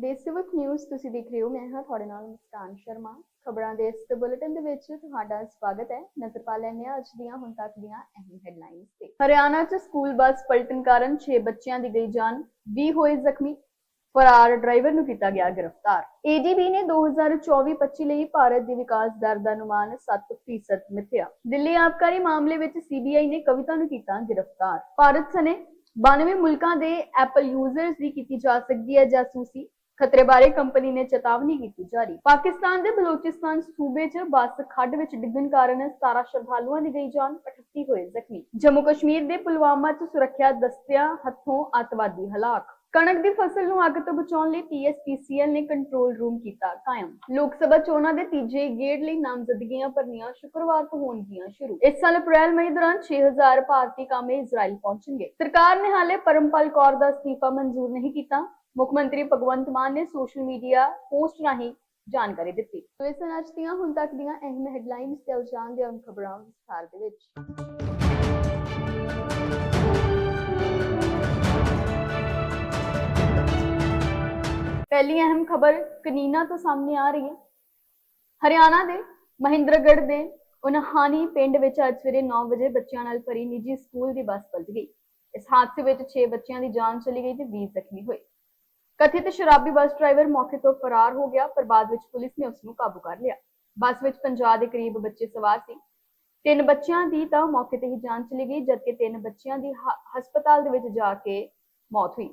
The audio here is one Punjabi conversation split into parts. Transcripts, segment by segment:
ਦੇਸਵਕ ਨਿਊਜ਼ ਤੁਸੀਂ ਦੇਖ ਰਹੇ ਹੋ, ਮੈਂ ਹਾਂ ਤੁਹਾਡੇ ਨਾਲ ਮੁਸਕਾਨ ਸ਼ਰਮਾ। ਖਬਰਾਂ ਦੇ ਇਸ ਬੁਲੇਟਿਨ ਦੇ ਵਿੱਚ ਤੁਹਾਡਾ ਸਵਾਗਤ ਹੈ। ਨਜ਼ਰ ਪਾ ਲੈਂਦੇ ਹਾਂ ਅੱਜ ਦੀਆਂ, ਹੁਣ ਤੱਕ ਦੀਆਂ ਅਹਿਮ ਹੈਡਲਾਈਨਸ ਤੇ। ਹਰਿਆਣਾ 'ਚ ਸਕੂਲ ਬੱਸ ਪਲਟਣ ਕਾਰਨ 6 ਬੱਚਿਆਂ ਦੀ ਗਈ ਜਾਨ 20 ਹੋਏ ਜ਼ਖਮੀ। ਫਰਾਰ ਡਰਾਈਵਰ ਨੂੰ ਕੀਤਾ ਗਿਆ ਗ੍ਰਿਫਤਾਰ। ਏਡੀਬੀ ਨੇ 2024-25 ਲਈ ਭਾਰਤ ਦੀ ਵਿਕਾਸ ਦਰ ਦਾ ਅਨੁਮਾਨ 7% ਮਿਥਿਆ। ਦਿੱਲੀ ਆਬਕਾਰੀ ਮਾਮਲੇ ਵਿੱਚ ਸੀਬੀਆਈ ਨੇ ਕਵਿਤਾ ਨੂੰ ਕੀਤਾ ਗ੍ਰਿਫਤਾਰ। ਭਾਰਤ ਸਨੇ 92 ਮੁਲਕਾਂ ਦੇ ਐਪਲ ਯੂਜ਼ਰਸ ਦੀ ਕੀਤੀ ਜਾ ਸਕਦੀ ਹੈ ਜਾਸੂਸੀ। ਖਤਰੇ ਬਾਰੇ ਕੰਪਨੀ ਨੇ ਚੇਤਾਵਨੀ ਕੀਤੀ ਜਾਰੀ। ਪਾਕਿਸਤਾਨ ਦੇ ਬਲੋਚਿਸਤਾਨ ਸੂਬੇ 'ਚ ਬੱਸ ਖੱਡ ਵਿੱਚ ਡਿੱਗਣ ਕਾਰਨ 17 ਸ਼ਰਧਾਲੂਆਂ ਦੀ ਗਈ ਜਾਨ 38 ਹੋਏ ਜ਼ਖਮੀ। ਜੰਮੂ ਕਸ਼ਮੀਰ ਦੇ ਪੁਲਵਾਮਾ 'ਚ ਸੁਰੱਖਿਆ ਦਸਤਿਆਂ ਹੱਥੋਂ ਅੱਤਵਾਦੀ ਹਲਾਕ। ਕਣਕ ਦੀ ਫਸਲ ਨੂੰ ਅੱਗ ਤੋਂ ਬਚਾਉਣ ਲਈ ਪੀਐਸਪੀਸੀਐਲ ਨੇ ਕੰਟਰੋਲ ਰੂਮ ਕੀਤਾ ਕਾਇਮ। ਲੋਕ ਸਭਾ ਚੋਣਾਂ ਦੇ ਤੀਜੇ ਗੇੜ ਲਈ ਨਾਮਜ਼ਦਗੀਆਂ ਭਰਨੀਆਂ ਸ਼ੁੱਕਰਵਾਰ ਤੋਂ ਹੋਣਗੀਆਂ ਸ਼ੁਰੂ। ਇਸ ਸਾਲ ਅਪ੍ਰੈਲ ਮਈ ਦੌਰਾਨ 6000 ਭਾਰਤੀ ਕਾਮੇ ਇਜ਼ਰਾਈਲ ਪਹੁੰਚਣਗੇ। ਸਰਕਾਰ ਨੇ ਹਾਲੇ ਪਰਮਪਾਲ ਕੌਰ ਦਾ ਅਸਤੀਫਾ ਮਨਜ਼ੂਰ ਨਹੀਂ ਕੀਤਾ। ਮੁੱਖ ਮੰਤਰੀ ਭਗਵੰਤ ਮਾਨ ਨੇ ਸੋਸ਼ਲ ਮੀਡੀਆ ਪੋਸਟ ਰਾਹੀਂ ਜਾਣਕਾਰੀ ਦਿੱਤੀ। ਸੋ ਇਸ ਨਾਲ ਅੱਜ ਦੀਆਂ ਹੁਣ ਤੱਕ ਦੀਆਂ ਅਹਿਮ ਹੈਡਲਾਈਨਸ ਤੇ ਉਲਝਾਣ ਦੀਆਂ ਖਬਰਾਂ ਵਿਸਥਾਰ ਦੇ ਵਿੱਚ। ਪਹਿਲੀ ਅਹਿਮ ਖਬਰ ਕਨੀਨਾ ਤੋਂ ਸਾਹਮਣੇ ਆ ਰਹੀ ਹੈ। ਹਰਿਆਣਾ ਦੇ ਮਹਿੰਦਰਗੜ੍ਹ ਦੇ ਉਨਹਾਨੀ ਪਿੰਡ ਵਿੱਚ ਅੱਜ ਸਵੇਰੇ 9 ਵਜੇ ਬੱਚਿਆਂ ਨਾਲ ਭਰੀ ਨਿੱਜੀ ਸਕੂਲ ਦੀ ਬੱਸ ਪਲਟ ਗਈ। ਇਸ ਹਾਦਸੇ ਵਿੱਚ 6 ਬੱਚਿਆਂ ਦੀ ਜਾਨ ਚਲੀ ਗਈ ਤੇ 20 ਜ਼ਖਮੀ ਹੋਏ। ਕਥਿਤ ਸ਼ਰਾਬੀ ਬੱਸ ਡਰਾਈਵਰ ਮੌਕੇ ਤੋਂ ਫਰਾਰ ਹੋ ਗਿਆ, ਪਰ ਬਾਅਦ ਵਿੱਚ ਪੁਲਿਸ ਨੇ ਉਸ ਨੂੰ ਕਾਬੂ ਕਰ ਲਿਆ। ਬੱਸ ਵਿੱਚ 50 ਦੇ ਕਰੀਬ ਬੱਚੇ ਸਵਾਰ ਸੀ। ਤਿੰਨ ਬੱਚਿਆਂ ਦੀ ਤਾਂ ਮੌਕੇ ਤੇ ਹੀ ਜਾਨ ਚਲੀ ਗਈ, ਜਦਕਿ ਤਿੰਨ ਬੱਚਿਆਂ ਦੀ ਹਸਪਤਾਲ ਦੇ ਵਿੱਚ ਜਾ ਕੇ ਮੌਤ ਹੋਈ।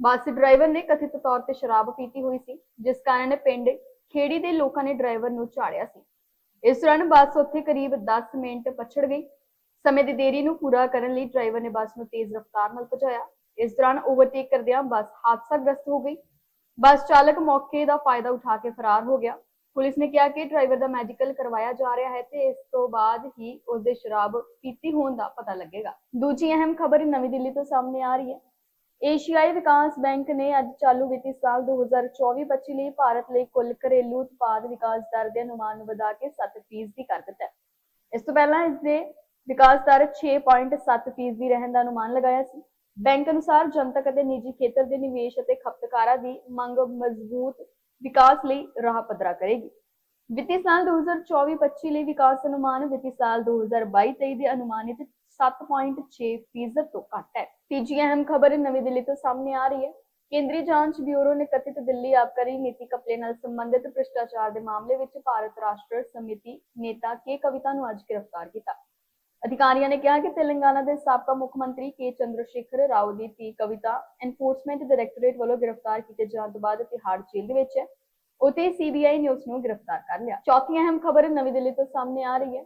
ਬੱਸ ਡਰਾਈਵਰ ਨੇ ਕਥਿਤ ਤੌਰ ਤੇ ਸ਼ਰਾਬ ਪੀਤੀ ਹੋਈ ਸੀ, ਜਿਸ ਕਾਰਨ ਪਿੰਡ ਖੇੜੀ ਦੇ ਲੋਕਾਂ ਨੇ ਡਰਾਈਵਰ ਨੂੰ ਝਾੜਿਆ ਸੀ। ਇਸ ਦੌਰਾਨ ਬੱਸ ਉੱਥੇ ਕਰੀਬ 10 ਮਿੰਟ ਪਛੜ ਗਈ। ਸਮੇਂ ਦੀ ਦੇਰੀ ਨੂੰ ਪੂਰਾ ਕਰਨ ਲਈ ਡਰਾਈਵਰ ਨੇ ਬੱਸ ਨੂੰ ਤੇਜ਼ ਰਫ਼ਤਾਰ ਨਾਲ ਭਜਾਇਆ। ਇਸ ਦੌਰਾਨ ਓਵਰਟੇਕ ਕਰਦਿਆਂ ਬੱਸ ਹਾਦਸਾਗ੍ਰਸਤ ਹੋ ਗਈ। ਬੱਸ ਚਾਲਕ ਮੌਕੇ ਦਾ ਫਾਇਦਾ ਉਠਾ ਕੇ ਫਰਾਰ ਹੋ ਗਿਆ। ਪੁਲਿਸ ਨੇ ਕਿਹਾ ਕਿ ਡਰਾਈਵਰ ਦਾ ਮੈਡੀਕਲ ਕਰਵਾਇਆ ਜਾ ਰਿਹਾ ਹੈ ਤੇ ਇਸ ਤੋਂ ਬਾਅਦ ਹੀ ਉਸ ਦੇ ਸ਼ਰਾਬ ਪੀਤੀ ਹੋਣ ਦਾ ਪਤਾ ਲੱਗੇਗਾ। ਦੂਜੀ ਅਹਿਮ ਖਬਰ ਨਵੀਂ ਦਿੱਲੀ ਤੋਂ ਸਾਹਮਣੇ ਆ ਰਹੀ ਹੈ। ਏਸ਼ੀਆਈ ਵਿਕਾਸ ਬੈਂਕ ਨੇ ਅੱਜ ਚਾਲੂ ਵਿੱਤੀ ਸਾਲ 2024-25 ਲਈ ਭਾਰਤ ਲਈ ਕੁੱਲ ਘਰੇਲੂ ਉਤਪਾਦ ਵਿਕਾਸ ਦਰ ਦੇ ਅਨੁਮਾਨ ਨੂੰ ਵਧਾ ਕੇ 7% ਕਰ ਦਿੱਤਾ ਇਸ ਤੋਂ ਪਹਿਲਾਂ ਇਸ ਦੇ ਵਿਕਾਸ ਦਰ 6.7% ਦੀ ਰਹਿਣ ਦਾ ਅਨੁਮਾਨ ਲਗਾਇਆ ਸੀ। ਬੈਂਕ ਅਨੁਸਾਰ ਜਨਤਕ ਅਤੇ ਨਿੱਜੀ ਖੇਤਰ ਦੇ ਨਿਵੇਸ਼ ਅਤੇ ਖਪਤਕਾਰਾਂ ਦੀ ਮੰਗ ਮਜ਼ਬੂਤ ਵਿਕਾਸ ਲਈ ਰਾਹ ਪੱਧਰਾ ਕਰੇਗੀ। ਵਿੱਤੀ ਸਾਲ 2024-25 ਲਈ ਵਿਕਾਸ ਅਨੁਮਾਨ ਵਿੱਤੀ ਸਾਲ 2022-23 ਦੇ ਅਨੁਮਾਨਿਤ 7.6% ਤੋਂ ਘੱਟ ਹੈ। ਤੀਜੀ ਅਹਿਮ ਖਬਰ ਨਵੀਂ ਦਿੱਲੀ ਤੋਂ ਸਾਹਮਣੇ ਆ ਰਹੀ ਹੈ। ਕੇਂਦਰੀ ਜਾਂਚ ਬਿਊਰੋ ਨੇ ਕਥਿਤ ਦਿੱਲੀ ਆਬਕਾਰੀ ਨੀਤੀ ਕਪਲੇ ਨਾਲ ਸੰਬੰਧਿਤ ਭ੍ਰਿਸ਼ਟਾਚਾਰ ਦੇ ਮਾਮਲੇ ਵਿੱਚ ਭਾਰਤ ਰਾਸ਼ਟਰ ਸਮਿਤੀ ਨੇਤਾ ਕੇ ਕਵਿਤਾ ਨੂੰ ਅੱਜ ਗ੍ਰਿਫਤਾਰ ਕੀਤਾ। ਅਧਿਕਾਰੀਆਂ ਨੇ ਕਿਹਾ ਕਿ ਤੇਲੰਗਾਨਾ ਦੇ ਸਾਬਕਾ ਮੁੱਖ ਮੰਤਰੀ ਕੇ ਚੰਦਰਸ਼ੇਖਰ ਰਾਓ ਦੀ ਧੀ ਕਵਿਤਾ ਐਨਫੋਰਸਮੈਂਟ ਡਾਇਰੈਕਟੋਰੇਟ ਵੱਲੋਂ ਗ੍ਰਿਫਤਾਰ ਕੀਤੇ ਜਾਣ ਤੋਂ ਬਾਅਦ ਤਿਹਾੜ ਜੇਲ੍ਹ ਦੇ ਵਿੱਚ ਹੈ। ਉਤੇ ਸੀਬੀਆਈ ਨੇ ਉਸ ਨੂੰ ਗ੍ਰਿਫਤਾਰ ਕਰ ਲਿਆ। ਚੌਥੀ ਅਹਿਮ ਖਬਰ ਨਵੀਂ ਦਿੱਲੀ ਤੋਂ ਸਾਹਮਣੇ ਆ ਰਹੀ ਹੈ।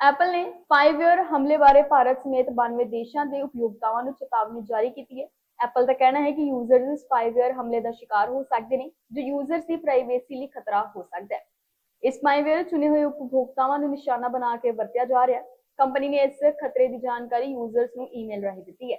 ਐਪਲ ਨੇ 5 ਹਮਲੇ ਬਾਰੇ ਭਾਰਤ ਸਮੇਤ 92 ਦੇਸ਼ਾਂ ਦੇ ਉਪਯੋਗਤਾਵਾਂ ਨੂੰ ਚੇਤਾਵਨੀ ਜਾਰੀ ਕੀਤੀ ਹੈ। ਐਪਲ ਦਾ ਕਹਿਣਾ ਹੈ ਕਿ ਯੂਜ਼ਰਸ ਇਸ 5 ਹਮਲੇ ਦਾ ਸ਼ਿਕਾਰ ਹੋ ਸਕਦੇ ਨੇ, ਜੋ ਯੂਜ਼ਰਸ ਦੀ ਪ੍ਰਾਈਵੇਸੀ ਲਈ ਖਤਰਾ ਹੋ ਸਕਦਾ ਹੈ। ਇਸ ਸਪਾਈਵੇਅਰ ਚੁਣੇ ਹੋਏ ਉਪਭੋਗਤਾਵਾਂ ਨੂੰ ਨਿਸ਼ਾਨਾ ਬਣਾ ਕੇ ਵਰਤਿਆ ਜਾ ਰਿਹਾ ਹੈ। ਕੰਪਨੀ ਨੇ ਇਸ ਖਤਰੇ ਦੀ ਜਾਣਕਾਰੀ ਯੂਜ਼ਰਸ ਨੂੰ ਈਮੇਲ ਰਾਹੀਂ ਦਿੱਤੀ ਹੈ।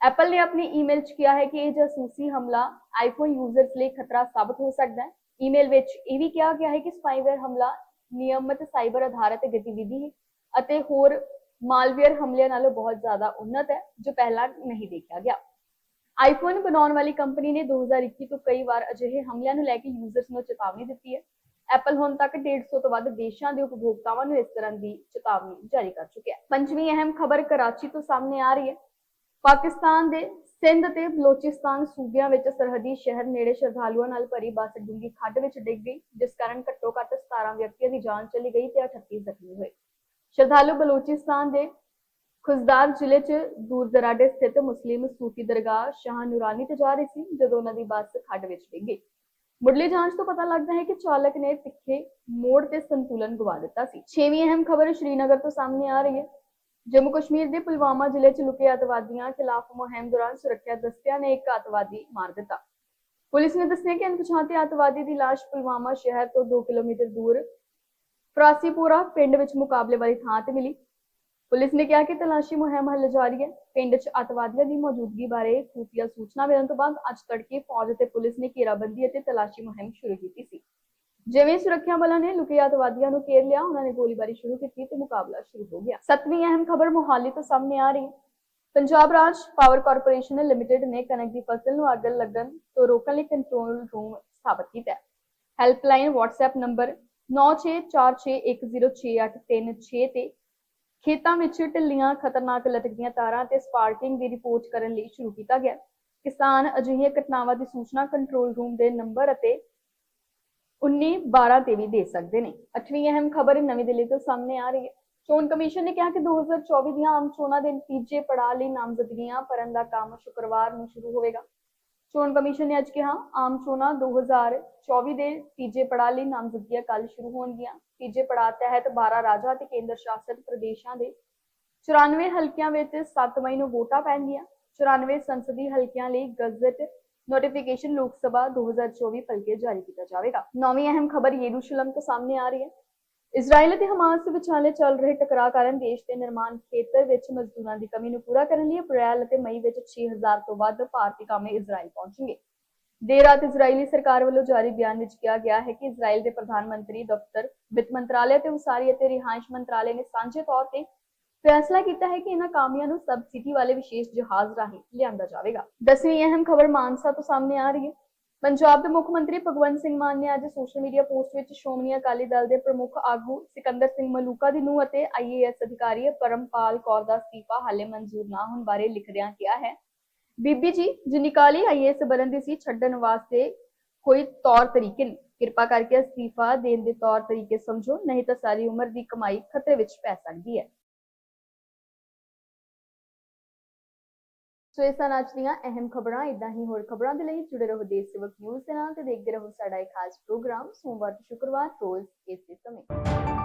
ਐਪਲ ਨੇ ਆਪਣੀ ਈਮੇਲ 'ਚ ਕਿਹਾ ਹੈ ਕਿ ਇਹ ਜਾਸੂਸੀ ਹਮਲਾ ਆਈਫੋਨ ਯੂਜ਼ਰਸ ਲਈ ਖਤਰਾ ਸਾਬਤ ਹੋ ਸਕਦਾ ਹੈ। ਈਮੇਲ ਵਿੱਚ ਇਹ ਵੀ ਕਿਹਾ ਗਿਆ ਹੈ ਕਿ ਸਪਾਈਵੇਅਰ ਹਮਲਾ ਨਿਯਮਤ ਸਾਈਬਰ ਆਧਾਰਿਤ ਗਤੀਵਿਧੀ ਹੈ ਅਤੇ ਹੋਰ ਮਾਲਵੇਅਰ ਹਮਲਿਆਂ ਨਾਲੋਂ ਬਹੁਤ ਜ਼ਿਆਦਾ ਉન્નਤ ਹੈ, ਜੋ ਪਹਿਲਾਂ ਨਹੀਂ ਦੇਖਿਆ ਗਿਆ। ਆਈਫੋਨ ਬਣਾਉਣ ਵਾਲੀ ਕੰਪਨੀ ਨੇ 2021 ਤੋਂ ਕਈ ਵਾਰ ਅਜਿਹੇ ਹਮਲਿਆਂ ਨੂੰ ਲੈ ਕੇ ਯੂਜ਼ਰਸ ਨੂੰ ਚੇਤਾਵਨੀ ਦਿੱਤੀ ਹੈ। ਐਪਲ ਹੁਣ ਤੱਕ 150 ਤੋਂ ਵੱਧ ਦੇਸ਼ਾਂ ਦੇ ਉਪਭੋਗਤਾਵਾਂ ਨੂੰ ਇਸ ਤਰ੍ਹਾਂ ਦੀ ਚੇਤਾਵਨੀ ਜਾਰੀ ਕਰ ਚੁੱਕਿਆ ਹੈ। ਪੰਜਵੀਂ ਅਹਿਮ ਖਬਰ ਕਰਾਚੀ ਤੋਂ ਸਾਹਮਣੇ ਆ ਰਹੀ ਹੈ। ਪਾਕਿਸਤਾਨ ਦੇ ਸਿੰਧ ਤੇ ਬਲੋਚਿਸਤਾਨ ਸੂਬਿਆਂ ਵਿੱਚ ਸਰਹੱਦੀ ਸ਼ਹਿਰ ਨੇੜੇ ਸ਼ਰਧਾਲੂਆਂ ਨਾਲ ਭਰੀ ਬੱਸ ਡੂੰਗੀ ਖੱਡ ਵਿੱਚ ਡਿੱਗ ਗਈ, ਜਿਸ ਕਾਰਨ ਘੱਟੋ ਘੱਟ 17 ਵਿਅਕਤੀਆਂ ਦੀ ਜਾਨ ਚਲੀ ਗਈ ਤੇ 38 ਜ਼ਖਮੀ ਹੋਏ। ਸ਼ਰਧਾਲੂ ਬਲੋਚਿਸਤਾਨ ਦੇ ਖੁਜ਼ਦਾਰ ਜ਼ਿਲ੍ਹੇ 'ਚ ਦੂਰ ਦਰਾਡੇ ਸਥਿਤ ਮੁਸਲਿਮ ਸੂਫੀ ਦਰਗਾਹ ਸ਼ਾਹ ਨੂਰਾਨੀ ਤੇ ਜਾ ਰਹੀ ਸੀ, ਜਦੋਂ ਉਹਨਾਂ ਦੀ ਬੱਸ ਖੱਡ ਵਿੱਚ ਡਿੱਗ ਗਈ। ਮੁੱਢਲੀ ਜਾਂਚ ਤੋਂ ਪਤਾ ਲੱਗਦਾ ਹੈ ਕਿ ਚਾਲਕ ਨੇ ਤਿੱਖੇ ਮੋੜ ਤੇ ਸੰਤੁਲਨ ਗਵਾ ਦਿੱਤਾ ਸੀ। ਛੇਵੀਂ ਅਹਿਮ ਖਬਰ ਸ਼੍ਰੀਨਗਰ ਤੋਂ ਸਾਹਮਣੇ ਆ ਰਹੀ ਹੈ। ਜੰਮੂ ਕਸ਼ਮੀਰ ਦੇ ਪੁਲਵਾਮਾ ਜ਼ਿਲ੍ਹੇ 'ਚ ਲੁਕੇ ਅਤਵਾਦੀਆਂ ਖਿਲਾਫ ਮੁਹਿੰਮ ਦੌਰਾਨ ਸੁਰੱਖਿਆ ਦਸਤਿਆਂ ਨੇ ਇੱਕ ਅਤਵਾਦੀ ਮਾਰ ਦਿੱਤਾ। ਪੁਲਿਸ ਨੇ ਦੱਸਿਆ ਕਿ ਅਣਪਛਾਤੇ ਅਤਵਾਦੀ ਦੀ ਲਾਸ਼ ਪੁਲਵਾਮਾ ਸ਼ਹਿਰ ਤੋਂ 2 ਕਿਲੋਮੀਟਰ ਦੂਰ ਫਰਾਸੀਪੁਰਾ ਪਿੰਡ ਵਿੱਚ ਮੁਕਾਬਲੇ ਵਾਲੀ ਥਾਂ ਤੇ ਮਿਲੀ। ਪੁਲਿਸ ਨੇ ਕਿਹਾ ਕਿ ਤਲਾਸ਼ੀ ਮੁਹਿੰਮ ਹੱਲ ਜਾਰੀ ਹੈ। ਪਿੰਡ 'ਚ ਅਤਵਾਦੀਆਂ ਦੀ ਮੌਜੂਦਗੀ ਬਾਰੇ ਖੂਫੀਆ ਸੂਚਨਾ ਮਿਲਣ ਤੋਂ ਬਾਅਦ ਅੱਜ ਤੜਕੇ ਫੌਜ ਤੇ ਪੁਲਿਸ ਨੇ ਘੇਰਾਬੰਦੀ ਅਤੇ ਤਲਾਸ਼ੀ ਮੁਹਿੰਮ ਸ਼ੁਰੂ ਕੀਤੀ ਸੀ। ਜਿਵੇਂ ਸੁਰੱਖਿਆ ਬਲਾਂ ਨੇ ਲੁਕੇ ਅਤਵਾਦੀਆਂ ਨੂੰ ਘੇਰ ਲਿਆ, ਉਹਨਾਂ ਨੇ ਗੋਲੀਬਾਰੀ ਸ਼ੁਰੂ ਕੀਤੀ ਤੇ ਮੁਕਾਬਲਾ ਸ਼ੁਰੂ ਹੋ ਗਿਆ। ਸੱਤਵੀਂ ਅਹਿਮ ਖਬਰ ਮੁਹਾਲੀ ਤੋਂ ਸਾਹਮਣੇ ਆ ਰਹੀ। ਹੈ Punjab Raj power corporation limited ਨੇ ਕਣਕ ਦੀ ਫਸਲ ਨੂੰ ਅੱਗ ਲੱਗਣ ਤੋਂ ਰੋਕਣ ਲਈ ਕੰਟਰੋਲ ਰੂਮ ਸਥਾਪਿਤ ਕੀਤਾ ਹੈ। ਹੈਲਪਲਾਈਨ WhatsApp ਨੰਬਰ 9646106836 ਤੇ ਖੇਤਾਂ ਵਿੱਚ ਢਿੱਲੀਆਂ, ਖਤਰਨਾਕ ਲਟਕਦੀਆਂ ਤਾਰਾਂ ਤੇ ਸਪਾਰਕਿੰਗ ਦੀ ਰਿਪੋਰਟ ਕਰਨ ਲਈ ਸ਼ੁਰੂ ਕੀਤਾ ਗਿਆ। ਕਿਸਾਨ ਅਜਿਹੀਆਂ ਘਟਨਾਵਾਂ ਦੀ ਸੂਚਨਾ ਕੰਟਰੋਲ ਰੂਮ ਦੇ ਨੰਬਰ ਅਤੇ 1912 ਤੇ ਵੀ ਦੇ ਸਕਦੇ ਨੇ। ਅੱਠਵੀਂ ਅਹਿਮ ਖਬਰ ਨਵੀਂ ਦਿੱਲੀ ਤੋਂ ਸਾਹਮਣੇ ਆ ਰਹੀ ਹੈ। ਚੋਣ ਕਮਿਸ਼ਨ ਨੇ ਕਿਹਾ ਕਿ 2024 ਦੀਆਂ ਆਮ ਚੋਣਾਂ ਦੇ ਨਤੀਜੇ ਪੜਾਅ ਲਈ ਨਾਮਜ਼ਦਗੀਆਂ ਭਰਨ ਦਾ ਕੰਮ ਸ਼ੁੱਕਰਵਾਰ ਨੂੰ ਸ਼ੁਰੂ ਹੋਵੇਗਾ। ਚੋਣ ਕਮਿਸ਼ਨ ਨੇ ਅੱਜ ਕਿਹਾ, ਆਮ ਚੋਣਾਂ 2024 ਦੇ ਤੀਜੇ ਪੜਾਅ ਲਈ ਨਾਮਜ਼ਦਗੀਆਂ ਕੱਲ ਸ਼ੁਰੂ ਹੋਣਗੀਆਂ। ਤੀਜੇ ਪੜਾਅ ਤਹਿਤ 12 ਰਾਜਾਂ ਅਤੇ ਕੇਂਦਰ ਸ਼ਾਸਿਤ ਪ੍ਰਦੇਸ਼ਾਂ ਦੇ 94 ਹਲਕਿਆਂ ਵਿੱਚ 7 ਮਈ ਨੂੰ ਵੋਟਾਂ ਪੈਣਗੀਆਂ। 94 ਸੰਸਦੀ ਹਲਕਿਆਂ ਲਈ ਗਜ਼ਟ ਨੋਟੀਫਿਕੇਸ਼ਨ ਲੋਕ ਸਭਾ 2024 ਭਲਕੇ ਜਾਰੀ ਕੀਤਾ ਜਾਵੇਗਾ। ਨੌਵੀਂ ਅਹਿਮ ਖਬਰ ਯਰੂਸ਼ਲਮ ਤੋਂ ਸਾਹਮਣੇ ਆ ਰਹੀ ਹੈ। ਇਜ਼ਰਾਈਲ ਅਤੇ ਹਮਾਸ ਵਿਚਾਲੇ ਚੱਲ ਰਹੇ ਟਕਰਾਅ ਕਾਰਨ ਦੇਸ਼ ਦੇ ਨਿਰਮਾਣ ਖੇਤਰ ਵਿੱਚ ਮਜ਼ਦੂਰਾਂ ਦੀ ਕਮੀ ਨੂੰ ਪੂਰਾ ਕਰਨ ਲਈ ਅਪ੍ਰੈਲ ਅਤੇ ਮਈ ਵਿੱਚ 6000 ਤੋਂ ਵੱਧ ਭਾਰਤੀ ਕਾਮੇ ਇਜ਼ਰਾਈਲ ਪਹੁੰਚਣਗੇ। ਦੇਰ ਰਾਤ ਇਜ਼ਰਾਈਲੀ ਸਰਕਾਰ ਵੱਲੋਂ ਜਾਰੀ ਬਿਆਨ ਵਿੱਚ ਕਿਹਾ ਗਿਆ ਹੈ ਕਿ ਇਜ਼ਰਾਈਲ ਦੇ ਪ੍ਰਧਾਨ ਮੰਤਰੀ ਦਫ਼ਤਰ, ਵਿੱਤ ਮੰਤਰਾਲੇ ਤੇ ਉਸਾਰੀ ਅਤੇ ਰਿਹਾਇਸ਼ ਮੰਤਰਾਲੇ ਨੇ ਸਾਂਝੇ ਤੌਰ ਤੇ ਫੈਸਲਾ ਕੀਤਾ ਹੈ ਕਿ ਇਹਨਾਂ ਕਾਮਿਆਂ ਨੂੰ ਸਬਸਿਡੀ ਵਾਲੇ ਵਿਸ਼ੇਸ਼ ਜਹਾਜ਼ ਰਾਹੀਂ ਲਿਆਂਦਾ ਜਾਵੇਗਾ। ਦਸਵੀਂ ਅਹਿਮ ਖਬਰ ਮਾਨਸਾ ਤੋਂ ਸਾਹਮਣੇ ਆ ਰਹੀ ਹੈ। ਪੰਜਾਬ ਦੇ ਮੁੱਖ ਮੰਤਰੀ ਭਗਵੰਤ ਸਿੰਘ ਮਾਨ ਨੇ ਅੱਜ ਸੋਸ਼ਲ ਮੀਡੀਆ ਪੋਸਟ ਵਿੱਚ ਸ਼੍ਰੋਮਣੀ ਅਕਾਲੀ ਦਲ ਦੇ ਪ੍ਰਮੁੱਖ ਆਗੂ ਸਿਕੰਦਰ ਸਿੰਘ ਮਲੂਕਾ ਦੀ ਨੂੰ ਅਤੇ ਆਈਏਐਸ ਅਧਿਕਾਰੀ ਪਰਮਪਾਲ ਕੌਰ ਦਾ ਅਸਤੀਫਾ ਹਾਲੇ ਮਨਜ਼ੂਰ ਨਾ ਹੋਣ ਬਾਰੇ ਲਿਖਦਿਆਂ ਕਿਹਾ ਹੈ ਬੀਬੀ ਜੀ, ਜਿੰਨੀ ਕਾਲੀ ਆਈਏਐਸ ਬਣਨ ਸੀ ਛੱਡਣ ਵਾਸਤੇ ਕੋਈ ਤੌਰ ਤਰੀਕੇ ਨਹੀਂ। ਕਿਰਪਾ ਕਰਕੇ ਅਸਤੀਫਾ ਦੇਣ ਦੇ ਤੌਰ ਤਰੀਕੇ ਸਮਝੋ, ਨਹੀਂ ਤਾਂ ਸਾਰੀ ਉਮਰ ਦੀ ਕਮਾਈ ਖਤਰੇ ਵਿੱਚ ਪੈ ਸਕਦੀ ਹੈ ਸੋ ਇਹ ਸਨ ਅੱਜ ਦੀਆਂ ਅਹਿਮ ਖਬਰਾਂ ਇਦਾਂ ਹੀ ਹੋਰ ਖਬਰਾਂ ਦੇ ਲਈ ਜੁੜੇ ਰਹੋ ਦੇਸ਼ ਸੇਵਕ ਨਿਊਜ਼ ਦੇ ਨਾਲ ਤੇ ਦੇਖਦੇ ਰਹੋ ਸਾਡਾ ਇਹ ਖਾਸ ਪ੍ਰੋਗਰਾਮ ਸੋਮਵਾਰ ਤੋਂ ਸ਼ੁੱਕਰਵਾਰ ਰੋਜ਼ ਇਸੇ ਸਮੇਂ।